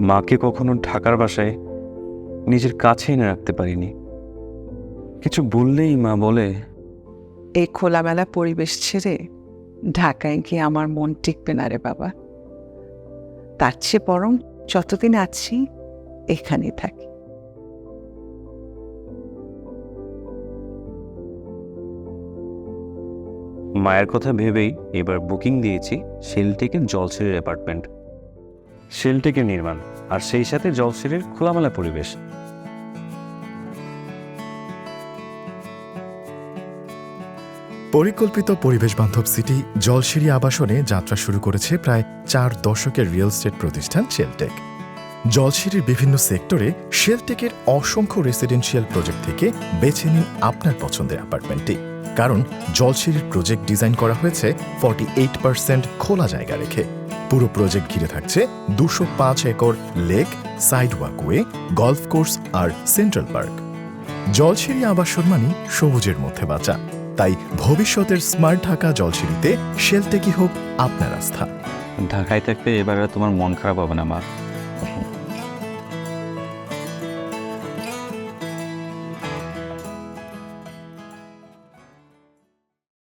মাকে কখনো ঢাকার বাসায় নিজের কাছে এনে রাখতে পারিনি। কিছু বললেই মা বলে এই খোলামেলা পরিবেশ ছেড়ে ঢাকায় গিয়ে আমার মন টিকবে না রে বাবা। তার চেয়ে বরং যতদিন আছি এখানেই থাকি। মায়ের কথা ভেবেই এবার বুকিং দিয়েছি শেলটেকের জলসিরের অ্যাপার্টমেন্ট। শেলটেকের নির্মাণ আর সেই সাথে জলসিরের খোলামেলা পরিবেশ। পরিকল্পিত পরিবেশ বান্ধব সিটি জলসিঁড়ি আবাসনে যাত্রা শুরু করেছে প্রায় চার দশকের রিয়েল এস্টেট প্রতিষ্ঠান শেলটেক। জলসিঁড়ির বিভিন্ন সেক্টরে শেলটেকের অসংখ্য রেসিডেন্সিয়াল প্রজেক্ট থেকে বেছে নিন আপনার পছন্দের অ্যাপার্টমেন্টটি। কারণ জলসিঁড়ির প্রজেক্ট ডিজাইন করা হয়েছে ফর্টি এইট পার্সেন্ট খোলা জায়গা রেখে। পুরো প্রজেক্ট ঘিরে থাকছে দুশো পাঁচ acre lake side walkway golf course আর সেন্ট্রাল পার্ক জলসিঁড়ি আবাসন মানে সবুজের মধ্যে বাঁচা। তাই ভবিষ্যতের স্মার্ট ঢাকা জলসিঁড়িতে কি হোক আপনার আস্থা। ঢাকায় থাকতে এবার তোমার মন খারাপ হবে না, মা।